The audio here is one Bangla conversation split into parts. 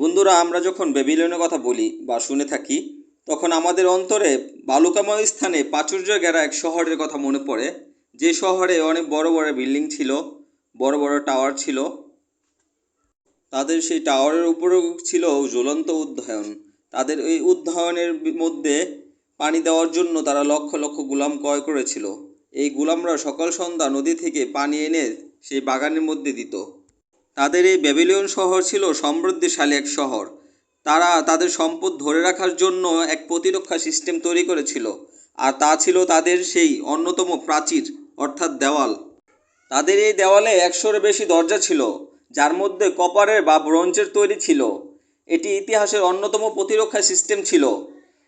বন্ধুরা, আমরা যখন বেবিলনের কথা বলি বা শুনে থাকি, তখন আমাদের অন্তরে বালুকাময় স্থানে প্রাচুর্য ঘেরা এক শহরের কথা মনে পড়ে। যে শহরে অনেক বড় বড় বিল্ডিং ছিল, বড় বড় টাওয়ার ছিল, তাদের সেই টাওয়ারের উপরেও ছিল জ্বলন্ত উদ্যায়ন তাদের এই উদ্যায়নের মধ্যে পানি দেওয়ার জন্য তারা লক্ষ লক্ষ গুলাম ক্রয় করেছিল। এই গুলামরা সকাল সন্ধ্যা নদী থেকে পানি এনে সেই বাগানের মধ্যে দিত। তাদের এই ব্যাবিলিয়ন শহর ছিল সমৃদ্ধিশালী এক শহর। তারা তাদের সম্পদ ধরে রাখার জন্য এক প্রতিরক্ষা সিস্টেম তৈরি করেছিল, আর তা ছিল তাদের সেই অন্যতম প্রাচীর, অর্থাৎ দেওয়াল। তাদের এই দেওয়ালে একশোর বেশি দরজা ছিল, যার মধ্যে কপারের বা ব্রোঞ্জের তৈরি ছিল। এটি ইতিহাসের অন্যতম প্রতিরক্ষা সিস্টেম ছিল।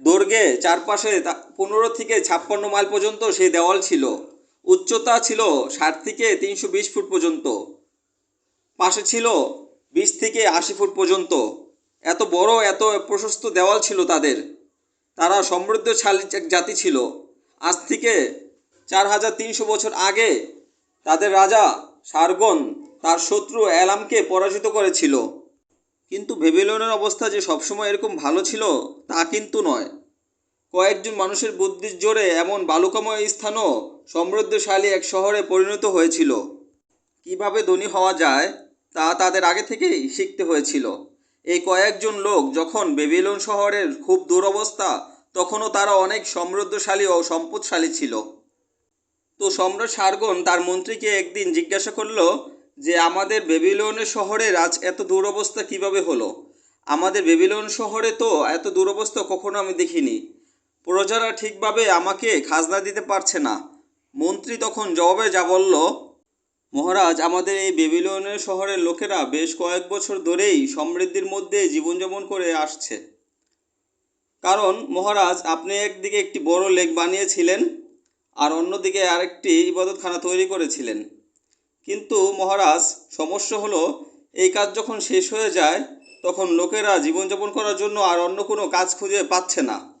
দৈর্ঘ্যে চারপাশে পনেরো থেকে ছাপ্পান্ন মাইল পর্যন্ত সেই দেওয়াল ছিল। উচ্চতা ছিল ষাট থেকে তিনশো বিশ ফুট পর্যন্ত। পাশে ছিল বিশ থেকে আশি ফুট পর্যন্ত। এত বড়, এত প্রশস্ত দেওয়াল ছিল তাদের। তারা সমৃদ্ধশালী এক জাতি ছিল। আজ থেকে চার হাজার তিনশো বছর আগে তাদের রাজা সারগন তার শত্রু অ্যালামকে পরাজিত করেছিল। কিন্তু ভেবেলনের অবস্থা যে সবসময় এরকম ভালো ছিল তা কিন্তু নয়। কয়েকজন মানুষের বুদ্ধির জোরে এমন বালুকাময় স্থানও সমৃদ্ধশালী এক শহরে পরিণত হয়েছিল। কীভাবে ধনী হওয়া যায় তা তাদের আগে থেকেই শিখতে হয়েছিল। এই কয়েকজন লোক যখন বেবিলন শহরের খুব দুরবস্থা, তখনও তারা অনেক সমৃদ্ধশালী ও সম্পদশালী ছিল। তো সম্রাট সার্গন তার মন্ত্রীকে একদিন জিজ্ঞাসা করল যে, আমাদের বেবিলনের শহরে আজ এত দুরবস্থা কীভাবে হলো? আমাদের বেবিলন শহরে তো এত দুরবস্থা কখনো আমি দেখিনি। প্রজারা ঠিকভাবে আমাকে খাজনা দিতে পারছে না। মন্ত্রী তখন জবাবে যা বলল মহারাজ, আমাদের এই বেবিলনের শহরের লোকেরা বেশ কয়েক বছর ধরেই সমৃদ্ধির মধ্যে জীবনযাপন করে আসছে। কারণ, মহারাজ, আপনি একদিকে একটি বড় লেক বানিয়েছিলেন আর অন্যদিকে আরেকটি ইবাদতখানা তৈরি করেছিলেন। কিন্তু, মহারাজ, সমস্যা হলো, এই কাজ যখন শেষ হয়ে যায়, তখন লোকেরা জীবনযাপন করার জন্য আর অন্য কোনো কাজ খুঁজে পাচ্ছে না।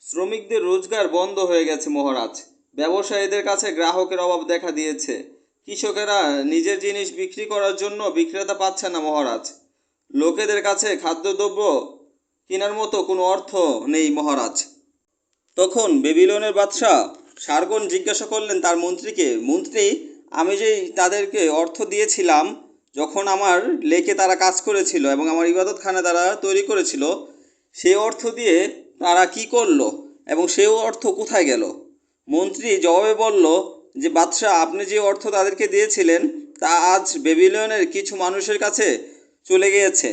শ্রমিকদের রোজগার বন্ধ হয়ে গেছে, মহারাজ। ব্যবসায়ীদের কাছে গ্রাহকের অভাব দেখা দিয়েছে। কৃষকেরা নিজের জিনিস বিক্রি করার জন্য বিক্রেতা পাচ্ছে না, মহারাজ। লোকেদের কাছে খাদ্যদ্রব্য কেনার মতো কোনো অর্থ নেই, মহারাজ। তখন বেবিলনের বাদশাহ সার্গন জিজ্ঞাসা করলেন, তার মন্ত্রীকে, মন্ত্রী, আমি যে তাদেরকে অর্থ দিয়েছিলাম, যখন আমার লেকে তারা কাজ করেছিল এবং আমার ইবাদতখানা তারা তৈরি করেছিল, সেই অর্থ দিয়ে তারা কি করল এবং সেই অর্থ কোথায় গেল? মন্ত্রী জবাবে বলল যে বাদশাহ, আপনি যে অর্থ তাদেরকে দিয়েছিলেন, তা আজ বেবিলিয়নের কিছু মানুষের কাছে চলে গিয়েছে।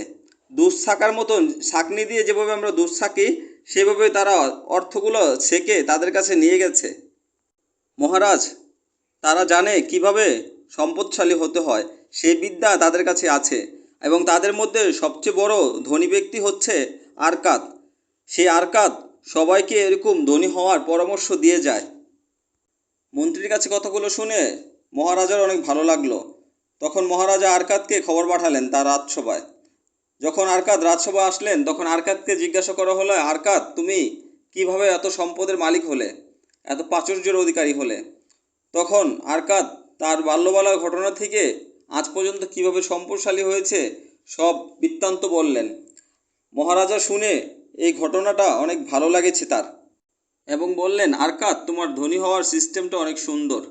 দুধ ছাকার মতন ছাকনি দিয়ে যেভাবে আমরা দুধ ছাকি সেভাবে তারা অর্থগুলো ছেঁকে তাদের কাছে নিয়ে গেছে। মহারাজ, তারা জানে কীভাবে সম্পদশালী হতে হয়। সেই বিদ্যা তাদের কাছে আছে এবং তাদের মধ্যে সবচেয়ে বড় ধনী ব্যক্তি হচ্ছে আরকাত সেই আরকাত সবাইকে এরকম ধনী হওয়ার পরামর্শ দিয়ে যায়। মন্ত্রীর কাছে কথাগুলো শুনে মহারাজার অনেক ভালো লাগল। তখন মহারাজা আরকাতকে খবর পাঠালেন তার রাজসভায়। যখন আরকাত রাজসভা আসলেন, তখন আরকাতকে জিজ্ঞাসা করা হলো, আরকাত, তুমি কীভাবে এত সম্পদের মালিক হলে? এত প্রাচুর্যের অধিকারী হলে? তখন আরকাত তার বাল্যবালার ঘটনা থেকে আজ পর্যন্ত কীভাবে সম্পদশালী হয়েছে, সব বৃত্তান্ত বললেন। মহারাজা শুনে এই ঘটনাটা অনেক ভালো লাগেছে তার। এবং বললেন, আরকাত, তোমার ধনী হওয়ার সিস্টেমটা অনেক সুন্দর।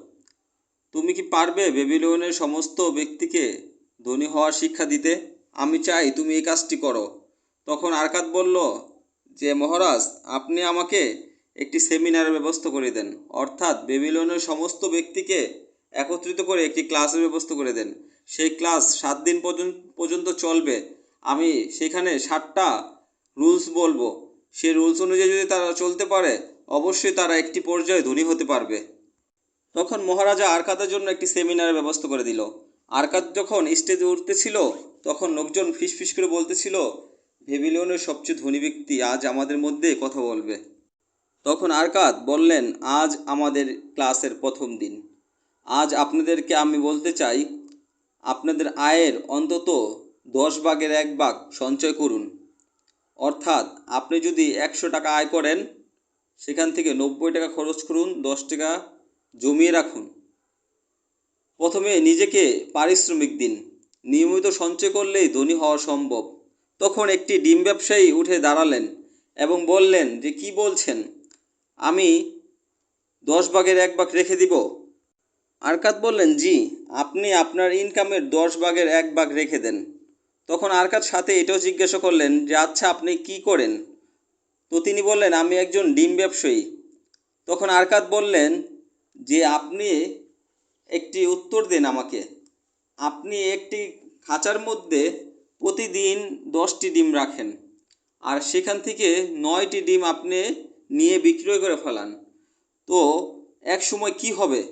তুমি কি পারবে বেবিলিয়নের সমস্ত ব্যক্তিকে ধনী হওয়ার শিক্ষা দিতে? আমি চাই তুমি এই কাজটি করো। তখন আরকাত বলল, যে মহারাজ, আপনি আমাকে একটি সেমিনারের ব্যবস্থা করে দেন। অর্থাৎ বেবিলনের সমস্ত ব্যক্তিকে একত্রিত করে একটি ক্লাসের ব্যবস্থা করে দেন। সেই ক্লাস সাত দিন পর্যন্ত চলবে। আমি সেখানে সাতটা রুলস বলব। সেই রুলস অনুযায়ী যদি তারা চলতে পারে অবশ্যই তারা একটি পর্যায়ে ধনী হতে পারবে। তখন মহারাজা আরকাতের জন্য একটি সেমিনারের ব্যবস্থা করে দিল। আরকাত যখন স্টেজে উঠতেছিল, তখন লোকজন ফিসফিস করে বলতেছিল, ভেবিলিয়নের সবচেয়ে ধনী ব্যক্তি আজ আমাদের মধ্যে কথা বলবে। তখন আরকাত বললেন, আজ আমাদের ক্লাসের প্রথম দিন। আজ আপনাদেরকে আমি বলতে চাই, আপনাদের আয়ের অন্তত দশ ভাগের এক ভাগ সঞ্চয় করুন। অর্থাৎ আপনি যদি একশো টাকা আয় করেন সেখান থেকে নব্বই টাকা খরচ করুন, দশ টাকা জমিয়ে রাখুন। প্রথমে নিজেকে পারিশ্রমিক দিন। নিয়মিত সঞ্চয় করলেই ধনী হওয়া সম্ভব। তখন একটি ডিম ব্যবসায়ী উঠে দাঁড়ালেন এবং বললেন যে, কি বলছেন? আমি দশ ভাগের এক ভাগ রেখে দিব। আরকাত বললেন, জি, আপনি আপনার ইনকামের দশ ভাগের এক ভাগ রেখে দেন। তখন আরকাত সাথে এটাও জিজ্ঞাসা করলেন যে আচ্ছা আপনি কি করেন? তো তিনি বললেন, আমি একজন ডিম ব্যবসায়ী। তখন আরকাত বললেন, যে আপনি একটি উত্তর দিন আমাকে। আপনি একটি খাঁচার মধ্যে প্রতিদিন দশটি ডিম রাখেন আর সেখান থেকে নয়টি ডিম আপনি নিয়ে বিক্রয় করে ফেলান। তো এক সময় কি হবে?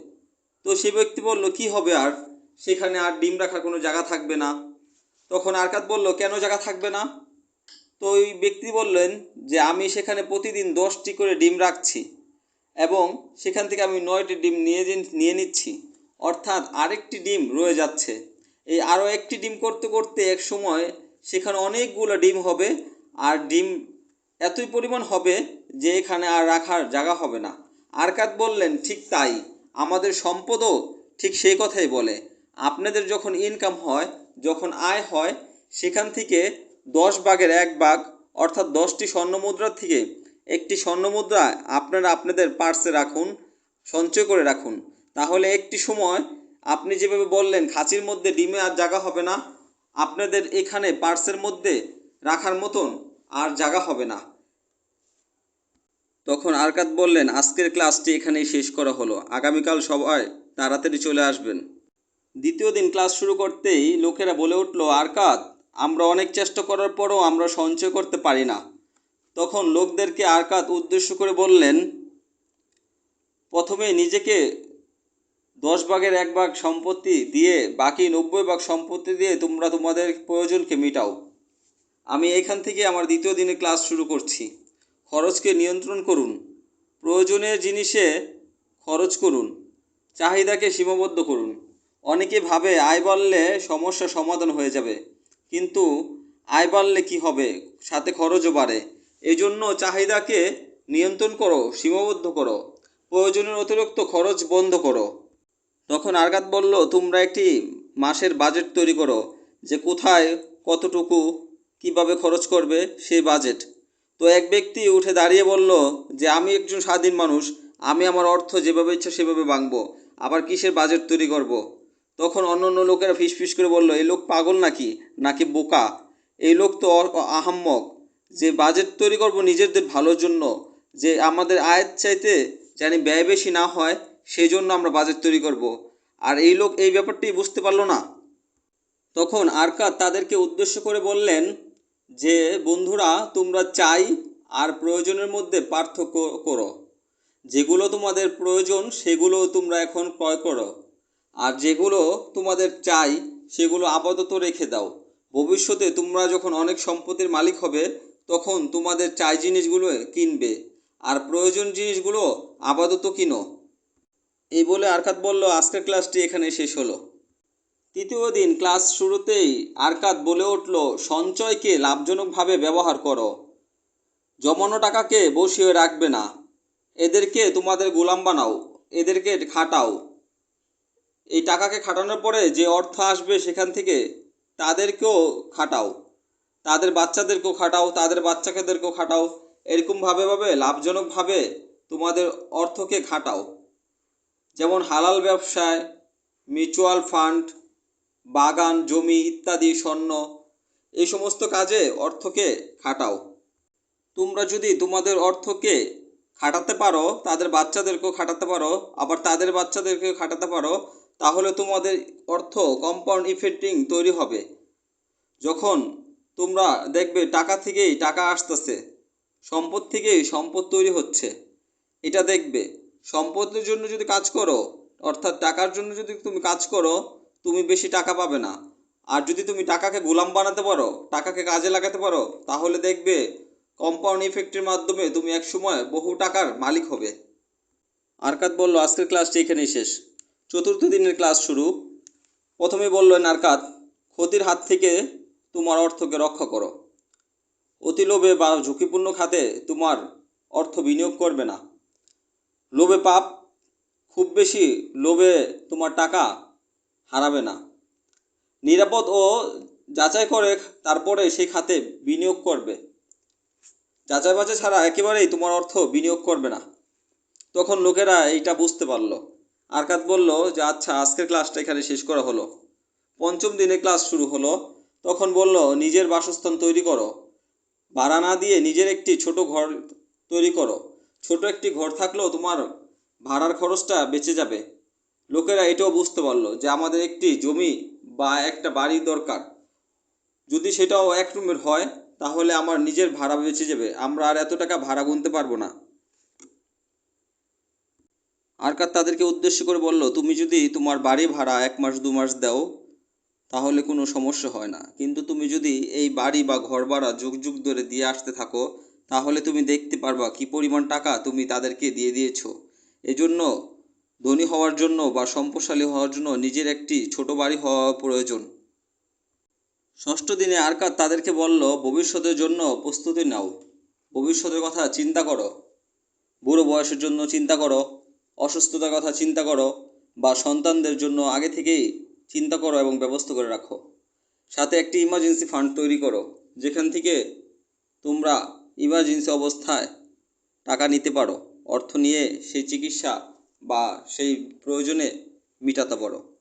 তো সে ব্যক্তি বলল, কি হবে আর? সেখানে আর ডিম রাখার কোনো জায়গা থাকবে না। তখন আরকাত বলল, কেন জায়গা থাকবে না? তো ওই ব্যক্তি বললেন যে, আমি সেখানে প্রতিদিন দশটি করে ডিম রাখছি এবং সেখান থেকে আমি নয়টি ডিম নিয়ে নিয়ে নিচ্ছি। অর্থাৎ আরেকটি ডিম রয়ে যাচ্ছে। এই আরও একটি ডিম করতে করতে এক সময় সেখানে অনেকগুলো ডিম হবে আর ডিম এতই পরিমাণ হবে যে, এখানে আর রাখার জায়গা হবে না। আরকাত বললেন, ঠিক তাই। আমাদের সম্পদও ঠিক সেই কথাই বলে। আপনাদের যখন ইনকাম হয়, যখন আয় হয়, সেখান থেকে দশ ভাগের এক ভাগ, অর্থাৎ দশটি স্বর্ণমুদ্রার থেকে একটি স্বর্ণমুদ্রা আপনারা আপনাদের পার্সে রাখুন, সঞ্চয় করে রাখুন। তাহলে একটি সময় আপনি যেভাবে বললেন, খাঁচির মধ্যে ডিমে আর জায়গা হবে না, আপনাদের এখানে পার্সের মধ্যে রাখার মতন আর জায়গা হবে না। তখন আরকাত বললেন, আজকের ক্লাসটি এখানেই শেষ করা হলো। আগামীকাল সবাই তাড়াতাড়ি চলে আসবেন। দ্বিতীয় দিন ক্লাস শুরু করতেই লোকেরা বলে উঠল, আরকাত আমরা অনেক চেষ্টা করার পরও আমরা সঞ্চয় করতে পারি না। তখন লোকদেরকে আরকাত উদ্দেশ্য করে বললেন, প্রথমে নিজেকে দশ ভাগের এক ভাগ সম্পত্তি দিয়ে, বাকি নব্বই ভাগ সম্পত্তি দিয়ে তোমরা তোমাদের প্রয়োজনকে মেটাও। আমি এখান থেকে আমার দ্বিতীয় দিনে ক্লাস শুরু করছি। খরচকে নিয়ন্ত্রণ করুন। প্রয়োজনীয় জিনিসে খরচ করুন। চাহিদাকে সীমাবদ্ধ করুন। অনেকে ভাবে আয় বাড়লে সমস্যা সমাধান হয়ে যাবে। কিন্তু আয় বাড়লে কী হবে? সাথে খরচও বাড়ে। এই জন্য চাহিদাকে নিয়ন্ত্রণ করো, সীমাবদ্ধ করো। প্রয়োজনের অতিরিক্ত খরচ বন্ধ করো। তখন আরগাত বলল, তোমরা একটি মাসের বাজেট তৈরি করো, যে কোথায় কতটুকু, কীভাবে খরচ করবে সেই বাজেট তো এক ব্যক্তি উঠে দাঁড়িয়ে বলল, যে আমি একজন স্বাধীন মানুষ, আমি আমার অর্থ যেভাবে ইচ্ছা সেভাবে ভাঙবো। আবার কিসের বাজেট তৈরি করব। তখন অন্য অন্য লোকেরা ফিস ফিস করে বলল এই লোক পাগল নাকি? নাকি বোকা? এই লোক তো আহাম্মক। যে বাজেট তৈরি করব নিজেদের ভালোর জন্য, যে আমাদের আয়ের চাইতে জানি ব্যয় বেশি না হয় সেই জন্য আমরা বাজেট তৈরি করব। আর এই লোক এই ব্যাপারটি বুঝতে পারল না। তখন আরকাত তাদেরকে উদ্দেশ্য করে বললেন, যে বন্ধুরা, তোমরা চাই আর প্রয়োজনের মধ্যে পার্থক্য করো। যেগুলো তোমাদের প্রয়োজন, সেগুলো তোমরা এখন ক্রয় করো। আর যেগুলো তোমাদের চাই, সেগুলো আপাতত রেখে দাও। ভবিষ্যতে তোমরা যখন অনেক সম্পত্তির মালিক হবে, তখন তোমাদের চাই জিনিসগুলো কিনবে। আর প্রয়োজন জিনিসগুলো আপাতত কিনো। এই বলে আরকাত বলল, আজকের ক্লাসটি এখানে শেষ হলো। তৃতীয় দিন ক্লাস শুরুতেই আরকাত বলে উঠল, সঞ্চয়কে লাভজনকভাবে ব্যবহার করো। জমানো টাকাকে বসিয়ে রাখবে না। এদেরকে তোমাদের গোলাম বানাও। এদেরকে খাটাও। এই টাকাকে খাটানোর পরে যে অর্থ আসবে সেখান থেকে তাদেরকেও খাটাও। তাদের বাচ্চাদেরকেও খাটাও, তাদের বাচ্চাকেদেরকেও খাটাও। এরকমভাবে ভাবে, লাভজনকভাবে তোমাদের অর্থকে খাটাও। যেমন হালাল ব্যবসায়, মিউচুয়াল ফান্ড, বাগান, জমি ইত্যাদি, স্বর্ণ, এই সমস্ত কাজে অর্থকে খাটাও। তোমরা যদি তোমাদের অর্থকে খাটাতে পারো, তাদের বাচ্চাদেরকেও খাটাতে পারো, আবার তাদের বাচ্চাদেরকেও খাটাতে পারো তাহলে তোমাদের অর্থ কম্পাউন্ড ইফেক্টিং তৈরি হবে। যখন তোমরা দেখবে টাকা থেকেই টাকা আসতেছে, সম্পদ থেকেই সম্পদ তৈরি হচ্ছে। এটা দেখবে। সম্পদের জন্য যদি কাজ করো, অর্থাৎ টাকার জন্য যদি তুমি কাজ করো, তুমি বেশি টাকা পাবে না। আর যদি তুমি টাকাকে গোলাম বানাতে পারো, টাকাকে কাজে লাগাতে পারো, তাহলে দেখবে কম্পাউন্ড ইফেক্টের মাধ্যমে তুমি এক সময় বহু টাকার মালিক হবে। আরকাত বলল, আজকের ক্লাসটি এখানেই শেষ। চতুর্থ দিনের ক্লাস শুরু। প্রথমে বললেন নারকাত, ক্ষতির হাত থেকে তোমার অর্থকে রক্ষা করো। অতি লোভে বা ঝুঁকিপূর্ণ খাতে তোমার অর্থ বিনিয়োগ করবে না। লোভে পাপ, খুব বেশি লোভে তোমার টাকা হারাবে না। নিরাপদ ও যাচাই করে তারপরে সেই খাতে বিনিয়োগ করবে। যাচাই বাছাই ছাড়া একেবারেই তোমার অর্থ বিনিয়োগ করবে না। তখন লোকেরা এইটা বুঝতে পারল। আরকাত বলল যে আচ্ছা আজকের ক্লাসটা এখানে শেষ করা হলো। পঞ্চম দিনে ক্লাস শুরু হলো। তখন বলল, নিজের বাসস্থান তৈরি করো। ভাড়া না দিয়ে নিজের একটি ছোট ঘর তৈরি করো। ছোট একটি ঘর থাকলেও তোমার ভাড়ার খরচটা বেঁচে যাবে। লোকেরা এটাও বুঝতে পারল যে, আমাদের একটি জমি বা একটা বাড়ি দরকার। যদি সেটাও এক রুমের হয়, তাহলে আমার নিজের ভাড়া বেঁচে যাবে। আমরা আর এত টাকা ভাড়া গুনতে পারব না। আরকার তাদেরকে উদ্দেশ্য করে বলল, তুমি যদি তোমার বাড়ি ভাড়া এক মাস, দু মাস দাও, তাহলে কোনো সমস্যা হয় না। কিন্তু তুমি যদি এই বাড়ি বা ঘর ভাড়া যুগ যুগ ধরে দিয়ে আসতে থাকো, তাহলে তুমি দেখতে পারবা কি পরিমাণ টাকা তুমি তাদেরকে দিয়ে দিয়েছ। এজন্য ধনী হওয়ার জন্য বা সম্পদশালী হওয়ার জন্য নিজের একটি ছোট বাড়ি হওয়া প্রয়োজন। ষষ্ঠ দিনে আরকার তাদেরকে বলল, ভবিষ্যতের জন্য প্রস্তুতি নাও। ভবিষ্যতের কথা চিন্তা করো। বুড়ো বয়সের জন্য চিন্তা করো। অসুস্থতার কথা চিন্তা করো বা সন্তানদের জন্য আগে থেকেই চিন্তা করো এবং ব্যবস্থা করে রাখো। সাথে একটি ইমার্জেন্সি ফান্ড তৈরি করো, যেখান থেকে তোমরা ইমার্জেন্সি অবস্থায় টাকা নিতে পারো, অর্থ নিয়ে সেই চিকিৎসা বা সেই প্রয়োজনে মিটাতে পারো।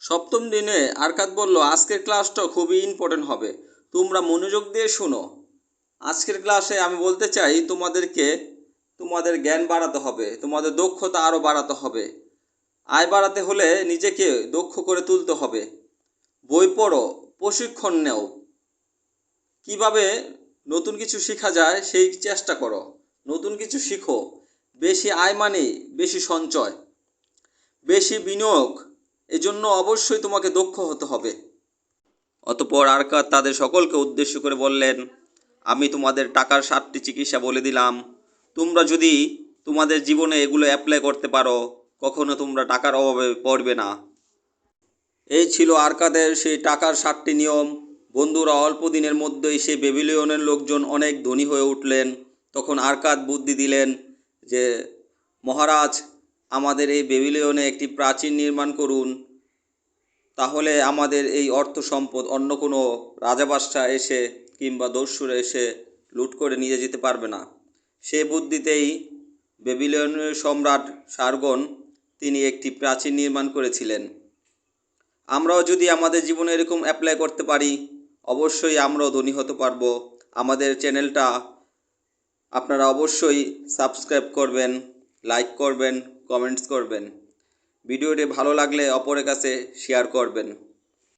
সপ্তম দিনে আরকাত বলল, আজকের ক্লাসটা খুবই ইম্পর্টেন্ট হবে। তোমরা মনোযোগ দিয়ে শোনো। আজকের ক্লাসে আমি বলতে চাই তোমাদেরকে তোমাদের জ্ঞান বাড়াতে হবে, তোমাদের দক্ষতা আরও বাড়াতে হবে। আয় বাড়াতে হলে নিজেকে দক্ষ করে তুলতে হবে। বই পড়ো, প্রশিক্ষণ নেও। কীভাবে নতুন কিছু শেখা যায় সেই চেষ্টা করো। নতুন কিছু শিখো, বেশি আয় মানে বেশি সঞ্চয়। বেশি বিনিয়োগ, এজন্য অবশ্যই তোমাকে দক্ষ হতে হবে। অতপর আরকার তাদের সকলকে উদ্দেশ্য করে বললেন, আমি তোমাদের টাকার সাতটি চিকিৎসা বলে দিলাম। তোমরা যদি তোমাদের জীবনে এগুলো অ্যাপ্লাই করতে পারো, কখনো তোমরা টাকার অভাবে পড়বে না। এই ছিল আরকাদের সেই টাকার সাতটি নিয়ম। বন্ধুরা, অল্প দিনের মধ্যেই সেই বেবিলিয়নের লোকজন অনেক ধনী হয়ে উঠলেন। তখন আরকাদ বুদ্ধি দিলেন যে, মহারাজ, আমাদের এই বেবিলিয়নে একটি প্রাচীর নির্মাণ করুন। তাহলে আমাদের এই অর্থ সম্পদ অন্য কোনো রাজাবাসা এসে কিংবা দস্যুরা এসে লুট করে নিয়ে যেতে পারবে না। সে বুদ্ধিতেই বেবিলিয়নের সম্রাট সার্গন তিনি একটি প্রাচীর নির্মাণ করেছিলেন। আমরাও যদি আমাদের জীবনে এরকম অ্যাপ্লাই করতে পারি, অবশ্যই আমরাও ধনী হতে পারব। আমাদের চ্যানেলটা আপনারা অবশ্যই সাবস্ক্রাইব করবেন লাইক করবেন কমেন্টস করবেন। ভিডিওটি ভালো লাগলে অপরের কাছে শেয়ার করবেন।